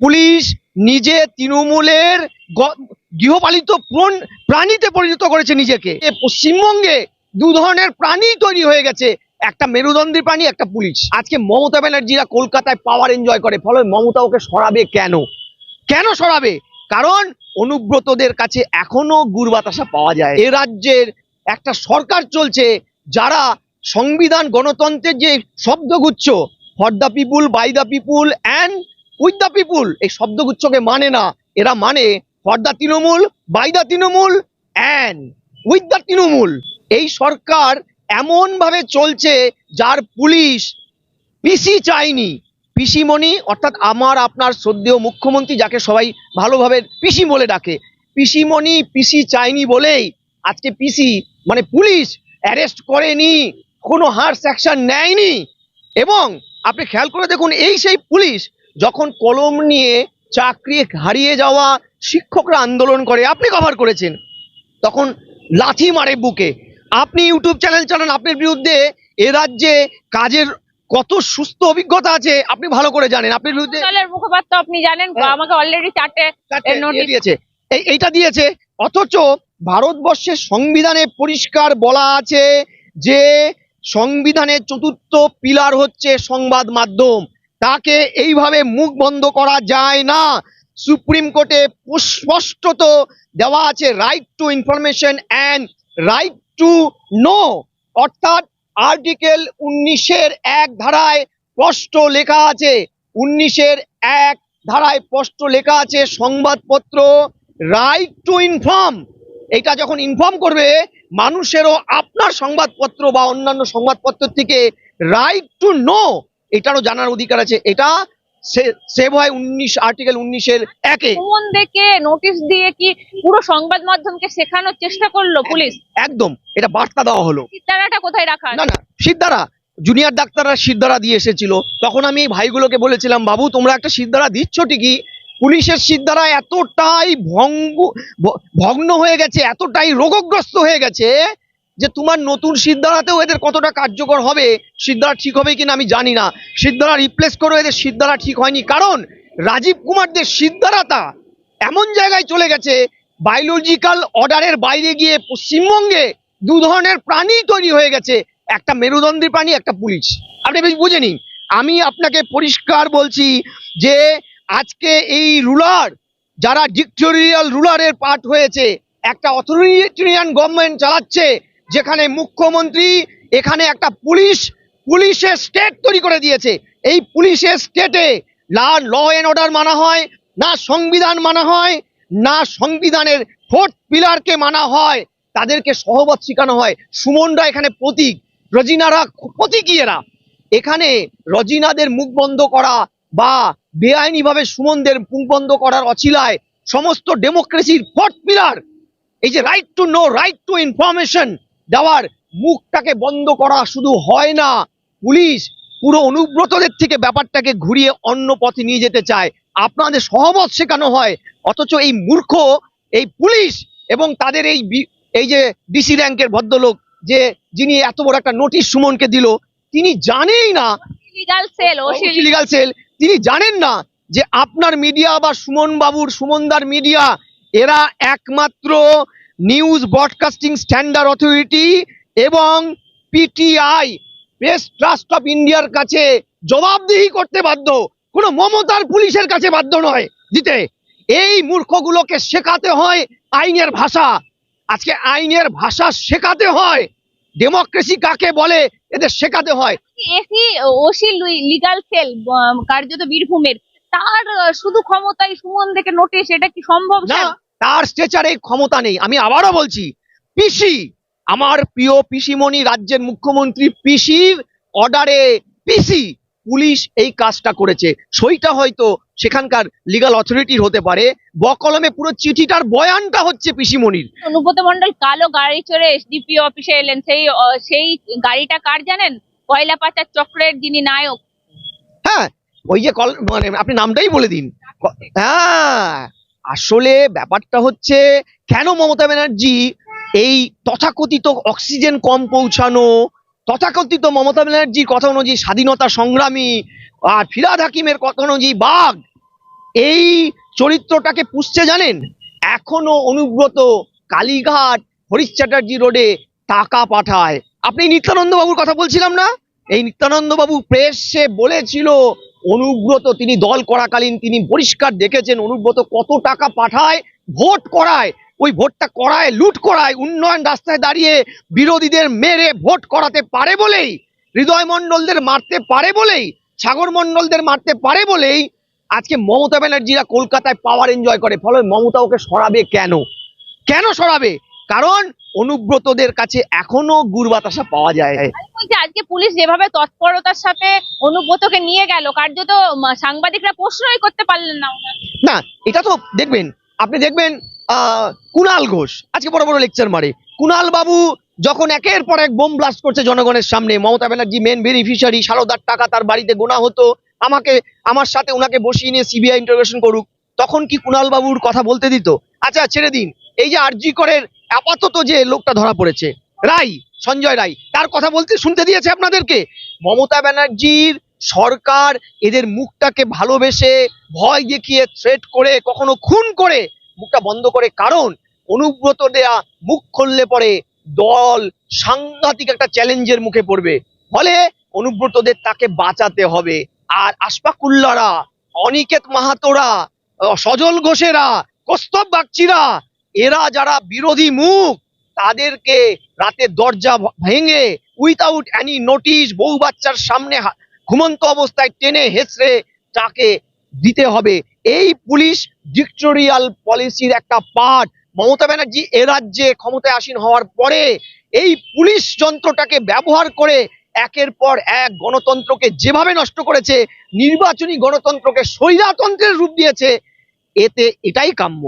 Police নিজে তৃণমূলের গৃহপালিত প্রাণ- প্রাণীতে পরিণত করেছে নিজেকে। এ পশ্চিমবঙ্গে দু ধরনের প্রাণী তৈরি হয়ে গেছে। একটা মেরুদণ্ডী প্রাণী, একটা পুলিশ। আজকে মমতা ব্যানার্জিরা কলকাতায় পাওয়ার এনজয় করে। ফলে মমতা ওকে সরাবে কেন? কেন সরাবে? কারণ অনুব্রতদের কাছে এখনও গুড় বাতাসা পাওয়া যায়। এ রাজ্যের একটা সরকার চলছে, যারা সংবিধান, গণতন্ত্রের যে শব্দগুচ্ছ for the people by the people and with the people এই শব্দগুচ্ছকে মানে না। এরা মানে for the Trinamool by the Trinamool and with the Trinamool. এই সরকার এমন ভাবে চলছে যার পুলিশ পিসি চাইনি পিসিমণি, অর্থাৎ আমার, আপনার শ্রদ্ধেয় মুখ্যমন্ত্রী, যাকে সবাই ভালোভাবে পিসি বলে ডাকে। পিসিমণি পিসি চাইনি বলেই আজকে পিসি মানে পুলিশ অ্যারেস্ট করেনি, কোনো হার্স অ্যাকশন নেয়নি। এবং আপনি খেয়াল করে দেখুন, এই সেই পুলিশ যখন কলম নিয়ে চাকরি হারিয়ে যাওয়া শিক্ষকরা আন্দোলন করে আপনি কভার করেছেন। তখন লাথি মারে বুকে। আপনি ইউটিউব চ্যানেল চালান আপনার বিরুদ্ধে এ রাজ্যে কাজের কত সুস্থ অভিজ্ঞতা আছে আপনি ভালো করে জানেন। আপনার বিরুদ্ধে দলের মুখপাত্র আপনি জানেন হ্যাঁ। আমাকে অলরেডি চারটে ইয়ে দিয়েছে। এই এইটা দিয়েছে। অথচ ভারতবর্ষের সংবিধানে পরিষ্কার বলা আছে যে সংবিধানের চতুর্থ পিলার হচ্ছে সংবাদ মাধ্যম। তাকে এইভাবে মুখ বন্ধ করা যায় না। সুপ্রিম কোর্টে স্পষ্টত দেওয়া আছে right to information and right to know অর্থাৎ আর্টিকেল উনিশের এক ধারায় স্পষ্ট লেখা আছে। উনিশের এক ধারায় স্পষ্ট লেখা আছে সংবাদপত্র রাইট টু ইনফর্ম এটা যখন ইনফর্ম করবে, মানুষেরও আপনার সংবাদপত্র বা অন্যান্য সংবাদপত্র থেকে রাইট টু নো এটারও জানার অধিকার আছে। এটা সেভ হয় উনিশ আর্টিকেল উনিশের একে। সুমন দেখে নোটিশ দিয়ে কি পুরো সংবাদ মাধ্যমকে শেখানোর চেষ্টা করল পুলিশ? একদম। এটা বার্তা দেওয়া হলো। চিত্তারাটা কোথায় রাখা না না সিদ্ধারা। জুনিয়র ডাক্তাররা সিদ্ধারা দিয়ে এসেছিল। তখন আমি এই ভাইগুলোকে বলেছিলাম বাবু তোমরা একটা সিদ্ধারা দিচ্ছ ঠিকই পুলিশের সিদ্ধারা এতটাই ভঙ্গ ভগ্ন হয়ে গেছে এতটাই রোগগ্রস্ত হয়ে গেছে যে তোমার নতুন সিদ্ধারাতেও এদের কতটা কার্যকর হবে, সিদ্ধারা ঠিক হবে কিনা আমি জানি না। সিদ্ধারা রিপ্লেস করে, এদের সিদ্ধারা ঠিক হয়নি। কারণ রাজীব কুমারদের সিদ্ধারাটা এমন জায়গায় চলে গেছে বায়োলজিক্যাল অর্ডারের বাইরে গিয়ে পশ্চিমবঙ্গে দু ধরনের প্রাণী তৈরি হয়ে গেছে। একটা মেরুদণ্ডী প্রাণী, একটা পুলিশ। আপনি বেশ বুঝে নিন। আমি আপনাকে পরিষ্কার বলছি যে আজকে এই রুলার যারা ডিক্টোরিয়াল রুলারের পার্ট হয়েছে, একটা অথরিটেরিয়ান গভর্নমেন্ট চালাচ্ছে যেখানে মুখ্যমন্ত্রী, এখানে একটা পুলিশ পুলিশের স্টেট তৈরি করে দিয়েছে। এই পুলিশের স্টেটে লা ল অ্যান্ড অর্ডার মানা হয়, না সংবিধান মানা হয়, না সংবিধানের ফোর্থ পিলারকে মানা হয়, তাদেরকে সহবত শেখানো হয়। সুমনরা এখানে প্রতীক, রজিনারা প্রতীকী এরা। এখানে রজিনাদের মুখ বন্ধ করা বা বেআইনিভাবে সুমনদের মুখ বন্ধ করার অছিলায় সমস্ত ডেমোক্রেসির ফোর্থ পিলার এই যে right to know right to information দেওয়ার মুখটাকে বন্ধ করা শুধু হয় না পুলিশ পুরো অনুব্রতদের থেকে ব্যাপারটাকে ঘুরিয়ে অন্য পথে নিয়ে যেতে চায়। আপনাদের সহমত শেখানো হয় অথচ এই মূর্খ এই পুলিশ এবং তাদের এই এই যে ডিসি র্যাঙ্কের ভদ্রলোক যে যিনি এত বড় একটা নোটিশ সুমনকে দিল তিনি জানেই না লিগাল সেল তিনি জানেন না যে আপনার মিডিয়া বা সুমন বাবুর সুমনদার মিডিয়া এরা একমাত্র নিউজ ব্রডকাস্টিং স্ট্যান্ডার্ড অথরিটি এবং পিটিআই প্রেস ট্রাস্ট অফ ইন্ডিয়ার কাছে জবাবদিহি করতে বাধ্য। কোনো মমতার পুলিশের কাছে বাধ্য নয়। দিতে এই মূর্খগুলোকে শেখাতে হয় আইনের ভাষা। আজকে আইনের ভাষা শেখাতে হয়। ডেমোক্রেসি কাকে বলে এদের শেখাতে হয়। এসি ওসি লিগাল সেল কার্যত বীরভূমের। তার শুধু ক্ষমতাই সুমন দেখে নোটিশ এটা কি সম্ভব না? তার স্ট্রেচারে ক্ষমতা নেই। আমি আবারও বলছি পিসি আমার প্রিয় পিসিমণি রাজ্যের মুখ্যমন্ত্রী পিসির অর্ডারে পিসি পুলিশ এই কাজটা করেছে। সইটা হয়তো সেখানকার লিগাল অথরিটির হতে পারে। বকলমে পুরো চিঠিটার বয়ানটা হচ্ছে পিসিমণির। অনুব্রত মন্ডল কালো গাড়ি চড়ে এসডিপি অফিসে এলেন। সেই সেই গাড়িটা কার জানেন? কয়লা পাচার চক্রের যিনি নায়ক। হ্যাঁ ওই যে কল মানে আপনি নামটাই বলে দিন। হ্যাঁ। আসলে ব্যাপারটা হচ্ছে, কেন মমতা ব্যানার্জি এই তথাকথিত অক্সিজেন কম পৌঁছানো, তথাকথিত মমতা ব্যানার্জির কথা অনুযায়ী স্বাধীনতা সংগ্রামী আর ফিরাদ হাকিমের কথা অনুযায়ী বাঘ, এই চরিত্রটাকে পুষছে জানেন? এখনও অনুব্রত কালীঘাট, হরিশ চ্যাটার্জি রোডে টাকা পাঠায়। আপনি নিত্যানন্দ বাবুর কথা বলছিলাম না? এই নিত্যানন্দ বাবু প্রেসে বলেছিল অনুব্রত তিনি দল করাকালীন তিনি পরিষ্কার দেখেছেন, অনুব্রত কত টাকা পাঠায়, ভোট করায়, ওই ভোটটা করায়, লুট করায়, উন্নয়ন রাস্তায় দাঁড়িয়ে বিরোধীদের মেরে ভোট করাতে পারে বলেই, হৃদয় মণ্ডলদের মারতে পারে বলেই, সাগর মণ্ডলদের মারতে পারে বলেই আজকে মমতা ব্যানার্জিরা কলকাতায় পাওয়ার এনজয় করে। ফলে মমতা ওকে সরাবে কেন? কেন সরাবে? কারণ অনুব্রতদের কাছে এখনও গুড় বাতাসা পাওয়া যায়। আজকে পুলিশ যেভাবে তৎপরতার সাথে অনুব্রতকে নিয়ে গেল কার্যত সাংবাদিকরা প্রশ্নই করতে পারলেন না না এটা তো দেখবেন আপনি দেখবেন কুণাল ঘোষ আজকে বড় বড় লেকচার মারে। কুণাল বাবু যখন একের পর এক বোম ব্লাস্ট করছে জনগণের সামনে মমতা ব্যানার্জি মেন বেনিফিশিয়ারি সারদার টাকা তার বাড়িতে গোনা হতো আমাকে আমার সাথে ওনাকে বসিয়ে নিয়ে সিবিআই ইন্টারোগেশন করুক তখন কি কুণাল বাবুর কথা বলতে দিত? আচ্ছা ছেড়ে দিন। এই যে আরজি করের আপাতত যে লোকটা ধরা পড়েছে রাই সঞ্জয় রাই তার কথা বলতে শুনতে দিয়েছে আপনাদেরকে। মমতা ব্যানার্জির সরকার এদের মুখটাকে ভালোবেসে, ভয় দেখিয়ে থ্রেট করে, কখনো খুন করে, মুখটা বন্ধ করে। কারণ, অনুব্রত দেয়া মুখ খুললে পরে দল সাংঘাতিক একটা চ্যালেঞ্জের মুখে পড়বে। ফলে অনুব্রতদের তাকে বাঁচাতে হবে। আর আশফাকুল্লারা, অনিকেত মাহাতোরা, সজল ঘোষেরা, কস্তব বাগচিরা এরা যারা বিরোধী মুখ, তাদেরকে রাতে দরজা ভেঙে উইথাউট অ্যানি নোটিশ বউ বাচ্চার সামনে ঘুমন্ত অবস্থায় টেনে হেসড়ে তাকে দিতে হবে। এই পুলিশ ডিক্টোরিয়াল পলিসির একটা পার্ট মমতা ব্যানার্জি এ রাজ্যে ক্ষমতায় আসীন হওয়ার পরে এই পুলিশ যন্ত্রটাকে ব্যবহার করে একের পর এক গণতন্ত্রকে যেভাবে নষ্ট করেছে, নির্বাচনী গণতন্ত্রকে স্বৈরাতন্ত্রের রূপ দিয়েছে, এতে এটাই কাম্য।